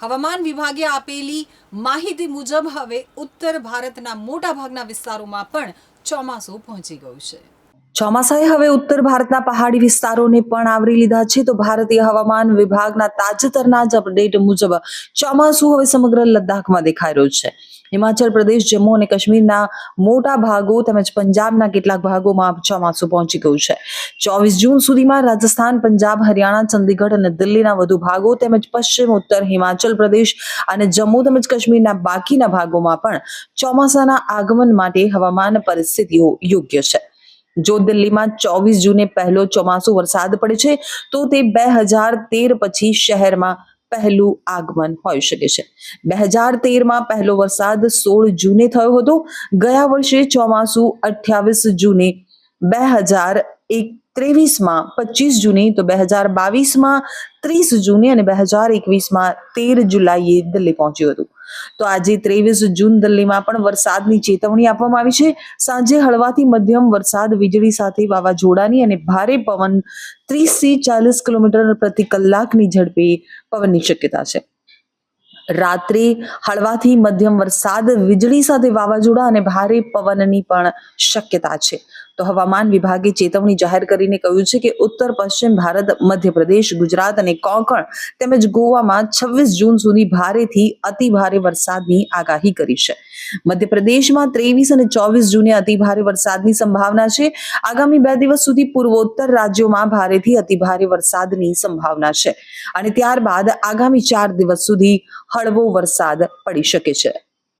હવામાન વિભાગે આપેલી માહિતી મુજબ હવે ઉત્તર ભારતના મોટા ભાગના વિસ્તારોમાં પણ ચોમાસું પહોંચી ગયું છે. ચોમાસાએ હવે ઉત્તર ભારતના પહાડી વિસ્તારોને પણ આવરી લીધા છે. તો ભારતીય હવામાન વિભાગના તાજેતરના જ અપડેટ મુજબ ચોમાસું હવે સમગ્ર લદ્દાખમાં દેખાઈ રહ્યું છે. હિમાચલ પ્રદેશ, જમ્મુ અને કાશ્મીરના મોટા ભાગો તેમજ પંજાબના કેટલાક ભાગોમાં ચોમાસું પહોંચી ગયું છે. ચોવીસ જૂન સુધીમાં રાજસ્થાન, પંજાબ, હરિયાણા, ચંદીગઢ અને દિલ્હીના વધુ ભાગો તેમજ પશ્ચિમ, ઉત્તર, હિમાચલ પ્રદેશ અને જમ્મુ તેમજ કાશ્મીરના બાકીના ભાગોમાં પણ ચોમાસાના આગમન માટે હવામાન પરિસ્થિતિઓ યોગ્ય છે. જો દિલ્હીમાં ચોવીસ જૂને પહેલો ચોમાસુ વરસાદ પડે છે, તો તે બે હજાર તેર પછી શહેરમાં પહેલું આગમન હોઈ શકે છે. બે હજાર તેરમાં પહેલો વરસાદ સોળ જૂને થયો હતો. ગયા વર્ષે ચોમાસુ અઠ્યાવીસ જૂને બે હજાર એક ત્રેવીસમાં પચીસ જૂને તો બે હજાર બાવીસમાં, ત્રીસ જૂને અને બે હજાર એકવીસમાં તેર જુલાઈએ દિલ્હી પહોંચ્યું હતું. તો આજે ત્રેવીસ જૂન દિલ્હીમાં પણ વરસાદની ચેતવણી આપવામાં આવી છે. સાંજે હળવાથી મધ્યમ વરસાદ, વીજળી સાથે વાવાઝોડાની અને ભારે પવન, ત્રીસથી ચાલીસ કિલોમીટર પ્રતિ કલાકની ઝડપે પવનની શક્યતા છે. રાત્રે હળવાથી મધ્યમ વરસાદ, વીજળી સાથે વાવાઝોડા અને ભારે પવનની પણ શક્યતા છે. તો હવામાન વિભાગે ચેતવણી જાહેર કરીને કહ્યું છે કે ઉત્તર, પશ્ચિમ ભારત, મધ્યપ્રદેશ, ગુજરાત અને કોંકણ તેમજ ગોવામાં છવ્વીસ જૂન સુધી ભારેથી અતિ ભારે વરસાદની આગાહી કરી છે. મધ્યપ્રદેશમાં ત્રેવીસ અને ચોવીસ જૂને અતિ ભારે વરસાદની સંભાવના છે. આગામી બે દિવસ સુધી પૂર્વોત્તર રાજ્યોમાં ભારેથી અતિ ભારે વરસાદની સંભાવના છે. અને ત્યારબાદ આગામી ચાર દિવસ સુધી હળવો વરસાદ પડી શકે છે.